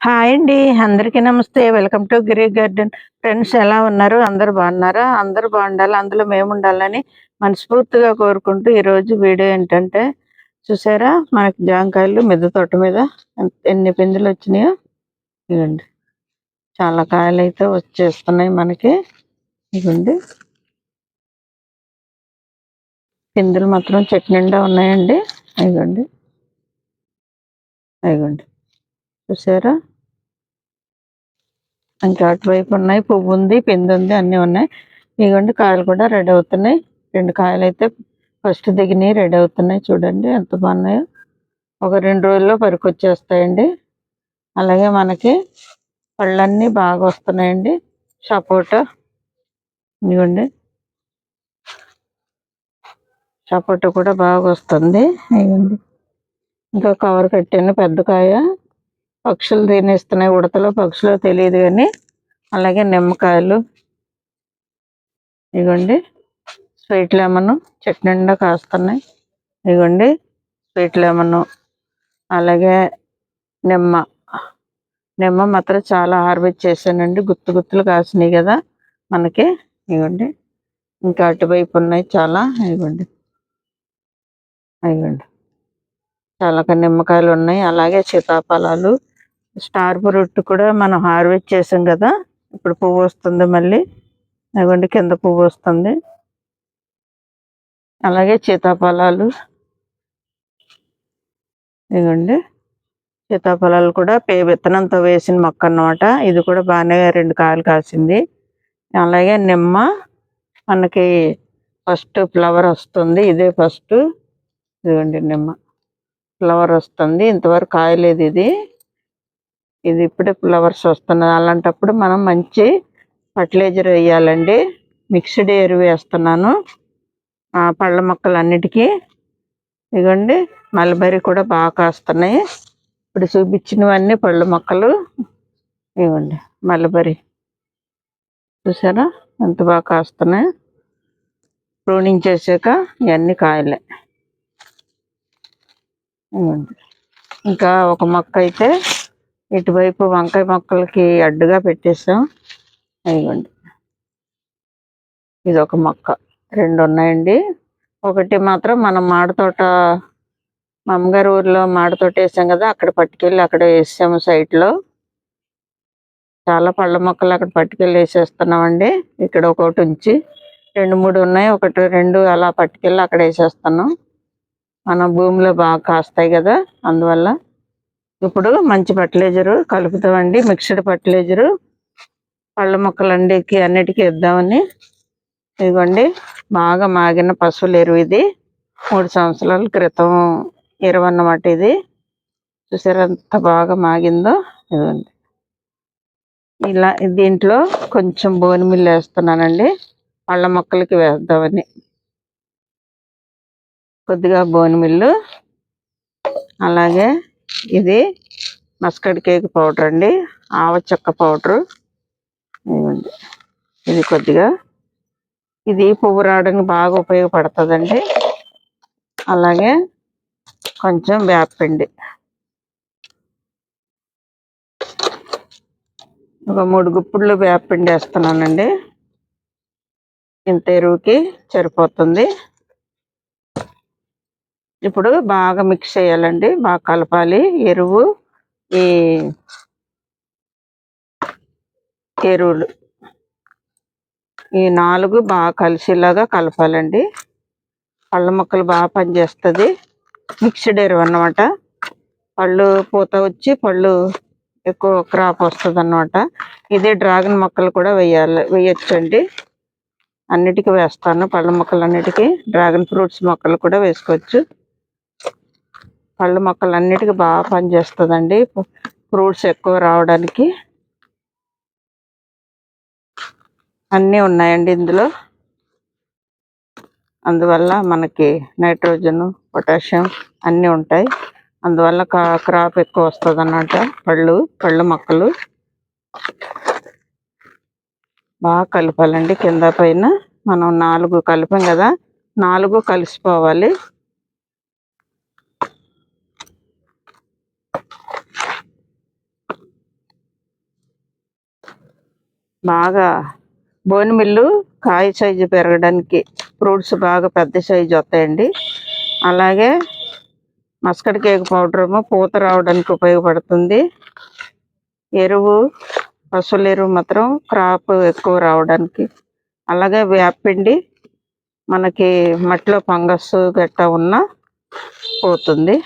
Hi అండి అందరికీ నమస్తే. Welcome to Giri garden. Friends ఎలా ఉన్నారు? అందరు బాగున్నారా? అందరు బాగుండాలి? అందులో మేము ఉండాలని మనస్ఫూర్తిగా కోరుకుంటూ ఈరోజు వీడియో ఏంటంటే చూసారా? మనకి జాంకాయలు మిద్ద తోట మీద ఎన్ని పిందులు వచ్చినాయో? ఇవ్వండి చాలా కాయలు అయితే వచ్చేస్తున్నాయి మనకి. ఇవ్వండి పిందులు మాత్రం చెట్టు నిండా ఉన్నాయండి. ఇవ్వండి ఇవ్వండి చూసారా? ఇంకా అటువైపు ఉన్నాయి. పువ్వు ఉంది పిండి ఉంది అన్నీ ఉన్నాయి. ఇదిగోండి కాయలు కూడా రెడీ అవుతున్నాయి. రెండు కాయలు అయితే ఫస్ట్ దిగినాయి రెడీ అవుతున్నాయి. చూడండి ఎంత బాగున్నాయో. ఒక రెండు రోజుల్లో పరుకొచ్చేస్తాయండి అలాగే మనకి పళ్ళన్నీ బాగా వస్తున్నాయండి. సపోటా. ఇదిగోండి సపోటా కూడా బాగా వస్తుంది. ఇదిగోండి ఇంకా కవర్ కట్టాను. పెద్ద కాయ. పక్షులు తినేస్తున్నాయి. ఉడతలో పక్షులు తెలియదు కానీ అలాగే నిమ్మకాయలు. ఇగోండి స్వీట్ లెమన్ చెట్నిండా కాస్తున్నాయి. ఇగోండి స్వీట్ లెమన్ అలాగే నిమ్మ. నిమ్మ మాత్రం చాలా హార్వెస్ట్ చేశానండి. గుత్తు గుత్తులు కాసినాయి కదా మనకి. ఇగోండి ఇంకా అటువైపు ఉన్నాయి చాలా. ఇగోండి ఇగోండి. చాలా నిమ్మకాయలు ఉన్నాయి. అలాగే సీతాఫలాలు స్టార్ ఫ్రూట్ కూడా మనం హార్వెస్ట్ చేసాం కదా ఇప్పుడు పువ్వు వస్తుంది మళ్ళీ. అదిగోండి కింద పువ్వు వస్తుంది. అలాగే సీతాఫలాలు. ఇదిగోండి సీతాఫలాలు కూడా పే విత్తనంతో వేసిన మొక్క అన్నమాట. ఇది కూడా బాగానే రెండు కాయలు కాసింది. అలాగే నిమ్మ మనకి ఫస్ట్ ఫ్లవర్ వస్తుంది ఇదే ఫస్ట్. ఇదిగోండి నిమ్మ. ఫ్లవర్ వస్తుంది. ఇంతవరకు కాయలేదు ఇది. ఇది ఇప్పుడే ఫ్లవర్స్ వస్తున్నాయి. అలాంటప్పుడు మనం మంచి ఫర్టిలైజర్ వేయాలండి. మిక్స్డ్ ఎరువు వేస్తున్నాను. ఆ పళ్ళ మొక్కలన్నిటికీ. ఇదిగోండి మల్బరీ కూడా బాగా కాస్తున్నాయి. ఇప్పుడు చూపించినవన్నీ పళ్ళ మొక్కలు. ఇవ్వండి మల్బరీ. చూసారా? ఎంత బాగా కాస్తున్నాయి. ప్రూనింగ్ చేసాక ఇవన్నీ కాయలే. ఇవ్వండి ఇంకా ఒక మొక్క అయితే ఇటువైపు వంకాయ మొక్కలకి అడ్డుగా పెట్టేసాం. ఇదిగోండి. ఇది ఒక మొక్క. రెండు ఉన్నాయండి. ఒకటి మాత్రం మనం మాడ తోట మా అమ్మగారి ఊర్లో మాడ తోట వేసాం కదా అక్కడ పట్టుకెళ్ళి అక్కడ వేసాము సైట్లో లో. చాలా పళ్ళ మొక్కలు అక్కడ పట్టుకెళ్ళి వేసేస్తున్నామండి. ఇక్కడ ఒకటి ఉంచి రెండు మూడు ఉన్నాయి. ఒకటి రెండు అలా పట్టుకెళ్ళి అక్కడ వేసేస్తున్నాం. మన భూమిలో బాగా కాస్తాయి కదా అందువల్ల ఇప్పుడు మంచి ఫర్టిలైజరు కలుపుతామండి మిక్స్డ్ ఫర్టిలైజరు. పళ్ళ మొక్కలన్నిటికి అన్నిటికీ ఇద్దామని ఇదిగోండి బాగా మాగిన పశువుల ఎరువు ఇది. మూడు సంవత్సరాల క్రితం ఎరువు అన్నమాట ఇది. చూసారా ఎంత బాగా మాగిందో? ఇదిగోండి. ఇలా దీంట్లో కొంచెం బోని మిల్లు వేస్తున్నానండి. పళ్ళ మొక్కలకి వేద్దామని. కొద్దిగా బోని మిల్లు. అలాగే ఇది మస్కడ్ కేక్ పౌడర్ అండి. ఆవ చెక్క పౌడరు. ఇది కొద్దిగా. ఇది పువ్వు రావడానికి బాగా ఉపయోగపడుతుందండి. అలాగే కొంచెం వేపండి ఒక మూడు గుప్పుళ్ళు వేపండి వేస్తున్నానండి. ఇంత ఎరువుకి సరిపోతుంది. ఇప్పుడు బాగా మిక్స్ చేయాలండి. బాగా కలపాలి. ఎరువు ఈ ఎరువులు. ఈ నాలుగు బాగా కలిసేలాగా కలపాలండి. పళ్ళ మొక్కలు బాగా పనిచేస్తుంది. మిక్స్డ్ ఎరువు అన్నమాట. పళ్ళు పూత వచ్చి పళ్ళు ఎక్కువ క్రాప్ వస్తుంది అన్నమాట ఇదే డ్రాగన్ మొక్కలు కూడా వేయాలి వేయొచ్చండి. అన్నిటికీ వేస్తాను. పళ్ళ మొక్కలు అన్నిటికీ డ్రాగన్ ఫ్రూట్స్ మొక్కలు కూడా వేసుకోవచ్చు. పళ్ళ మొక్కలు అన్నిటికీ బాగా పనిచేస్తుందండి. ఫ్రూట్స్ ఎక్కువ రావడానికి. అన్నీ ఉన్నాయండి ఇందులో. అందువల్ల మనకి నైట్రోజన్ పొటాషియం అన్నీ ఉంటాయి. అందువల్ల క్రాప్ ఎక్కువ వస్తుంది అన్నమాట పళ్ళు పళ్ళు మొక్కలు. బాగా కలపాలండి. కింద పైన మనం నాలుగు కలిపాం కదా నాలుగు కలిసిపోవాలి. బాగా బోన్ మిల్లు కాయ సైజు పెరగడానికి ఫ్రూట్స్ బాగా పెద్ద సైజు వస్తాయండి. అలాగే మస్కడ్ కేక్ పౌడర్ పూత రావడానికి ఉపయోగపడుతుంది. ఎరువు పశువుల ఎరువు మాత్రం క్రాప్ ఎక్కువ రావడానికి. అలాగే వేపిండి మనకి మట్టిలో ఫంగస్ గట్టా ఉన్న పోతుంది.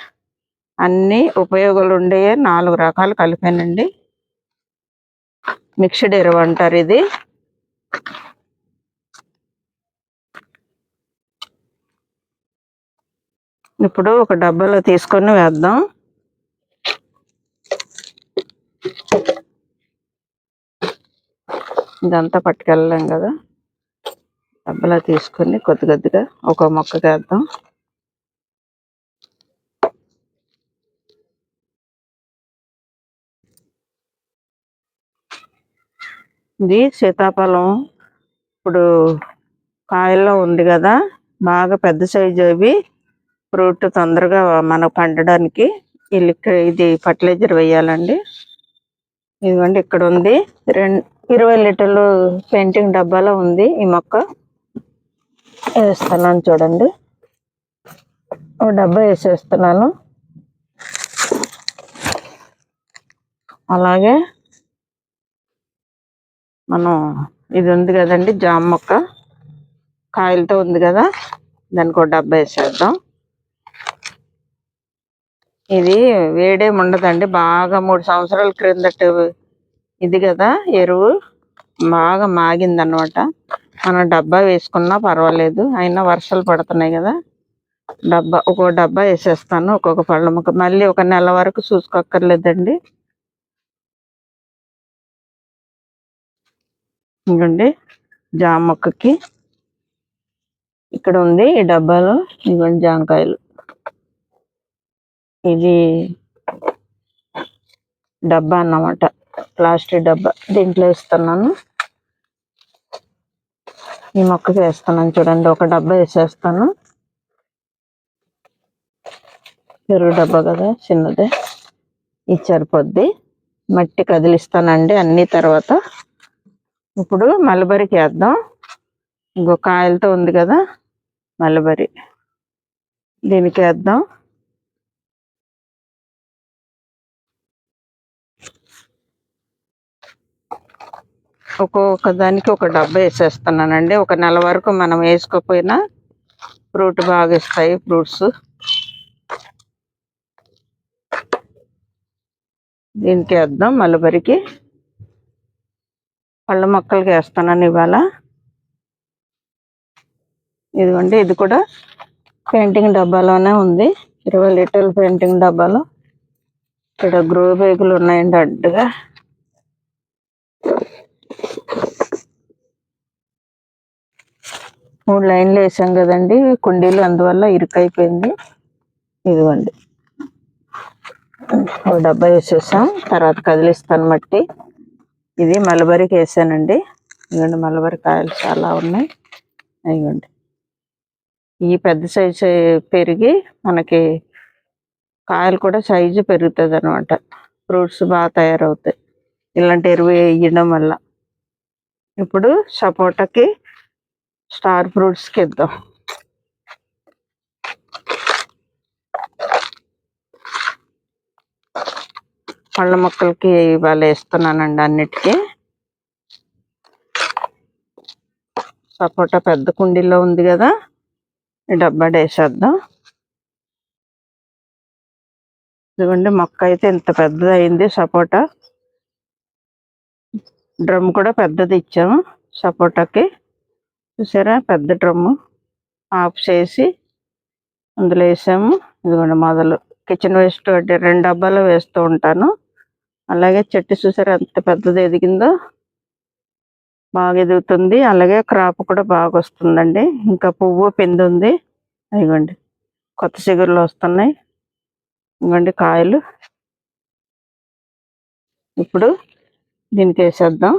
అన్ని ఉపయోగాలు ఉండే నాలుగు రకాలు కలిపానండి. మిక్స్డ్ ఎరువు అంటారు ఇది. ఇప్పుడు ఒక డబ్బాలో తీసుకొని వేద్దాం. ఇదంతా పట్టుకెళ్ళలేం కదా. డబ్బాలో తీసుకొని కొద్ది కొద్దిగా ఒక మొక్కకి వేద్దాం. ఇది సీతాఫలం ఇప్పుడు కాయల్లో ఉంది కదా. బాగా పెద్ద సైజు అవి. ఫ్రూట్ తొందరగా మనకు పండడానికి ఈ లిక్విడ్ ఇది ఫర్టిలైజర్ వేయాలండి. ఇదిగోండి ఇక్కడ ఉంది. రెండు ఇరవై లీటర్లు పెయింటింగ్ డబ్బాలో ఉంది ఈ మొక్క. వేస్తున్నాను చూడండి. ఒక డబ్బా వేసేస్తున్నాను. అలాగే మనం ఇది ఉంది కదండి జామ మొక్క. కాయలతో ఉంది కదా దానికి ఒక డబ్బా వేసేద్దాం. ఇది వేడేమి ఉండదండి బాగా మూడు సంవత్సరాల క్రిందట ఇది కదా ఎరువు. బాగా మాగిందనమాట మనం డబ్బా వేసుకున్నా పర్వాలేదు అయినా వర్షాలు పడుతున్నాయి కదా. డబ్బా ఒక్కొక్క డబ్బా వేసేస్తాను ఒక్కొక్క పళ్ళ ముక్క. మళ్ళీ ఒక నెల వరకు చూసుకోక్కర్లేదండి. ఇదిగోండి జామ మొక్కకి. ఇక్కడ ఉంది ఈ డబ్బాలో ఇదిగోండి జామకాయలు. ఇది డబ్బా అన్నమాట ప్లాస్టిక్ డబ్బా. దీంట్లో వేస్తున్నాను. ఈ మొక్కకి వేస్తున్నాను చూడండి ఒక డబ్బా వేసేస్తాను. పెరుగు డబ్బా కదా చిన్నదే. ఇది సరిపోద్ది. మట్టి కదిలిస్తానండి అన్ని తర్వాత. ఇప్పుడు మలబరికి వేద్దాం. ఇంకో కాయలతో ఉంది కదా మలబరి దీనికి వేద్దాం. ఒక్కొక్క దానికి ఒక డబ్బా వేసేస్తున్నానండి. ఒక నెల వరకు మనం వేసుకోకపోయినా ఫ్రూట్ బాగా ఇస్తాయి ఫ్రూట్స్. దీనికి వేద్దాం మలబరికి పళ్ళ మొక్కలకి వేస్తున్నాను ఇవాళ. ఇదిగోండి ఇది కూడా పెయింటింగ్ డబ్బాలోనే ఉంది. ఇరవై లీటర్ల పెయింటింగ్ డబ్బాలో. ఇక్కడ గ్రో బేగులు ఉన్నాయండి అడ్డుగా. మూడు లైన్లు వేసాం కదండి కుండీలు అందువల్ల ఇరుకైపోయింది. ఇదిగోండి. ఒక డబ్బా వేసేసాం తర్వాత కదిలిస్తాను మట్టి. ఇది మలబరికి వేసానండి ఇదిగోండి మలబరి కాయలు చాలా ఉన్నాయి. ఇదిగోండి. ఈ పెద్ద సైజు పెరిగి మనకి కాయలు కూడా సైజు పెరుగుతుంది అనమాట ఫ్రూట్స్ బాగా తయారవుతాయి. ఇలాంటి ఎరువు వేయడం వల్ల. ఇప్పుడు సపోటాకి స్టార్ ఫ్రూట్స్కి ఇద్దాం. పళ్ళ మొక్కలకి ఇవాళ వేస్తున్నానండి అన్నిటికీ. సపోటా పెద్ద కుండీలో ఉంది కదా ఈ డబ్బా వేసేద్దాం. ఇదిగోండి మొక్క అయితే ఇంత పెద్దది అయింది సపోటా. డ్రమ్ కూడా పెద్దది ఇచ్చాము సపోటాకి. చూసారా పెద్ద డ్రమ్ము. ఆఫ్ చేసి అందులో వేసాము. ఇదిగోండి మొదలు. కిచెన్ వేస్ట్ అంటే రెండు డబ్బాలు వేస్తూ ఉంటాను. అలాగే చెట్టు చూసారా ఎంత పెద్దది ఎదిగిందో? బాగా ఎదుగుతుంది. అలాగే క్రాప్ కూడా బాగా వస్తుందండి. ఇంకా పువ్వు పిండి ఉంది. కొత్త చిగురులు వస్తున్నాయి. ఇవ్వండి కాయలు. ఇప్పుడు దీనికి వేసేద్దాం.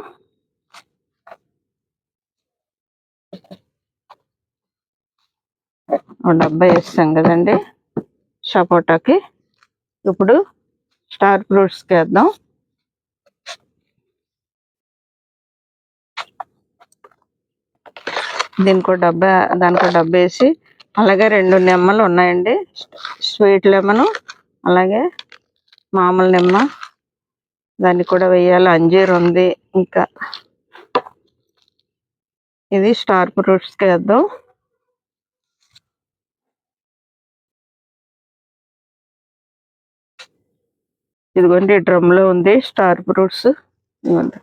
డబ్బా వేస్తాం కదండి. సపోటాకి. ఇప్పుడు స్టార్ ఫ్రూట్స్కి వేద్దాం దీనికో డబ్బా దానికో డబ్బా వేసి అలాగే రెండు నిమ్మలు ఉన్నాయండి. స్వీట్ లెమన్ అలాగే మామూలు నిమ్మ. దాన్ని కూడా వేయాలి. అంజీర్ ఉంది ఇంకా. ఇది స్టార్ ఫ్రూట్స్కి వేద్దాం ఇదిగోండి డ్రమ్లో ఉంది స్టార్ ఫ్రూట్స్ ఇదిగోండి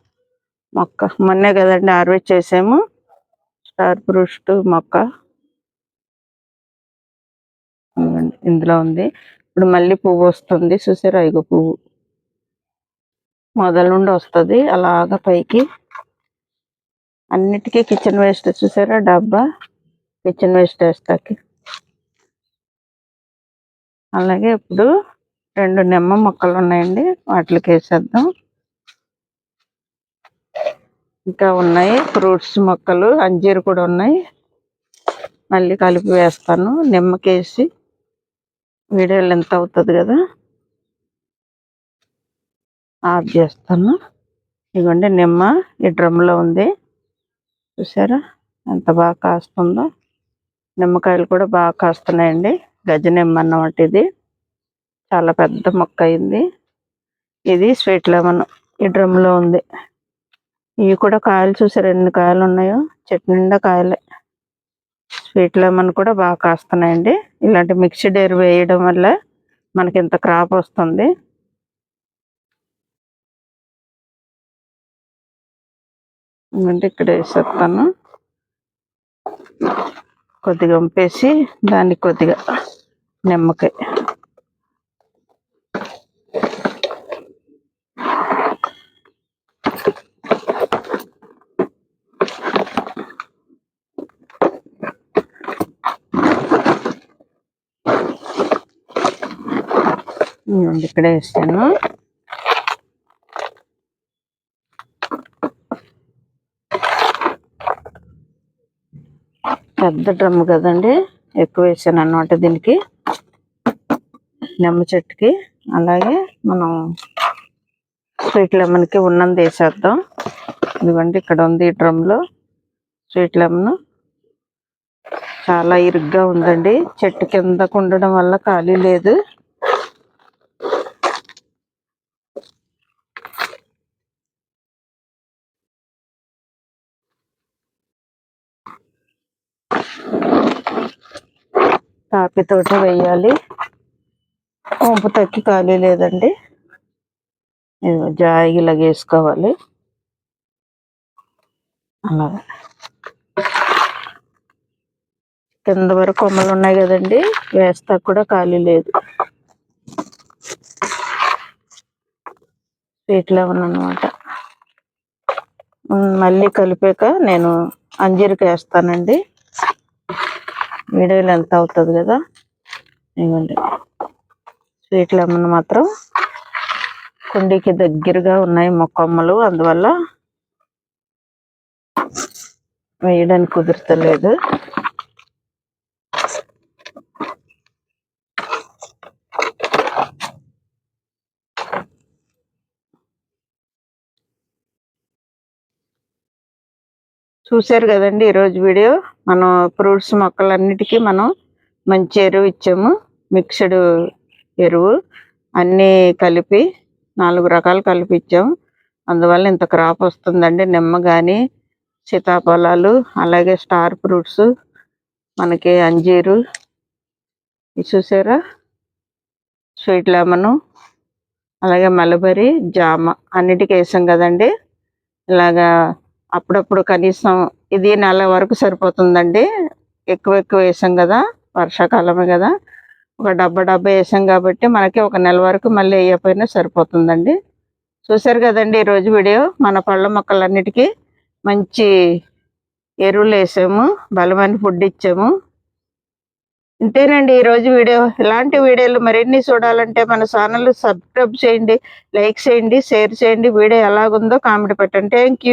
మొక్క. మొన్నే కదండి హార్వెస్ట్ చేసాము. స్టార్ ఫ్రూట్స్ మొక్క. ఇందులో ఉంది. ఇప్పుడు మళ్ళీ పువ్వు వస్తుంది. చూసారా ఇగో పువ్వు. మొదల నుండి వస్తుంది. అలాగా పైకి. అన్నిటికీ కిచెన్ వేస్ట్ చూసారా డబ్బా. కిచెన్ వేస్ట్ వేస్తాకి. అలాగే ఇప్పుడు రెండు నిమ్మ మొక్కలు ఉన్నాయండి. వాటికి వేసేద్దాం ఇంకా ఉన్నాయి ఫ్రూట్స్ మొక్కలు అంజీరు కూడా ఉన్నాయి. మళ్ళీ కలిపి వేస్తాను. నిమ్మకేసి వీడియోలు ఎంత అవుతుంది కదా. ఆఫ్ చేస్తాను. ఇదిగోండి నిమ్మ. ఈ డ్రమ్లో ఉంది. చూసారా? ఎంత బాగా కాస్తుందో. నిమ్మకాయలు కూడా బాగా కాస్తున్నాయండి. గజ నిమ్మ అన్నమాట ఇది. చాలా పెద్ద మొక్క అయింది. ఇది స్వీట్ లెమన్. ఈ డ్రమ్లో ఉంది. ఇవి కూడా కాయలు చూసారు? ఎన్ని కాయలు ఉన్నాయో? చెట్టు నిండా కాయలే. స్వీట్ లెమన్ కూడా బాగా కాస్తున్నాయండి. ఇలాంటి మిక్స్డ్ ఎయిర్ వేయడం వల్ల మనకి ఇంత క్రాప్ వస్తుంది. అంటే ఇక్కడ వేసేస్తాను. కొద్దిగా ఉంపేసి దానికి కొద్దిగా నిమ్మకాయ ఇదిగోండి ఇక్కడ వేసాను. పెద్ద డ్రమ్ కదండి ఎక్కువ వేసాను అన్నమాట దీనికి. నిమ్మ చెట్టుకి. అలాగే మనం స్వీట్ లెమన్కి ఉన్నంత వేసేద్దాం. ఎందుకంటే ఇక్కడ ఉంది ఈ డ్రమ్లో స్వీట్ లెమన్. చాలా ఇరుగ్గా ఉందండి. చెట్టు కిందకు ఉండడం వల్ల ఖాళీ లేదు. తాపితోటి వేయాలి వంపు తక్కి ఖాళీ లేదండి. జాయి ఇలా వేసుకోవాలి. అలాగా. కింద వరకు కొమ్మలు ఉన్నాయి కదండి వేస్తా కూడా ఖాళీ లేదు. స్వీట్లో అనమాట మళ్ళీ కలిపాక నేను అంజీరికి వేస్తానండి. వీడియోలో ఎంత అవుతుంది కదా? ఇవ్వండి. స్వీట్ లెమన్ మాత్రం కుండీకి దగ్గరగా ఉన్నాయి మొక్కమ్మలు అందువల్ల వేయడానికి కుదురుతలేదు. చూశారు కదండి ఈరోజు వీడియో. మనం ఫ్రూట్స్ మొక్కలన్నిటికీ మనం మంచి ఎరువు ఇచ్చాము. మిక్స్డ్ ఎరువు అన్నీ కలిపి నాలుగు రకాలు కలిపి ఇచ్చాము. అందువల్ల ఇంత క్రాప్ వస్తుందండి. నిమ్మ కానీ సీతాఫలాలు అలాగే స్టార్ ఫ్రూట్స్ మనకి అంజీరు. చూసారా? స్వీట్ లెమను అలాగే మలబరి జామ అన్నిటికీ వేసాం కదండి. ఇలాగా అప్పుడప్పుడు కనీసం ఇది నెల వరకు సరిపోతుందండి. ఎక్కువ ఎక్కువ వేసాం కదా వర్షాకాలమే కదా. ఒక డబ్బా డబ్బా వేసాం కాబట్టి మనకి ఒక నెల వరకు మళ్ళీ వేయకపోయినా సరిపోతుందండి. చూసారు కదండి ఈరోజు వీడియో మన పళ్ళ మొక్కలన్నిటికీ మంచి ఎరువులు వేసాము బలమైన ఫుడ్ ఇచ్చాము. ఇంతేనండి ఈరోజు వీడియో. ఇలాంటి వీడియోలు మరిన్ని చూడాలంటే మన ఛానల్ సబ్స్క్రైబ్ చేయండి లైక్ చేయండి షేర్ చేయండి. వీడియో ఎలాగుందో కామెంట్ పెట్టండి. థ్యాంక్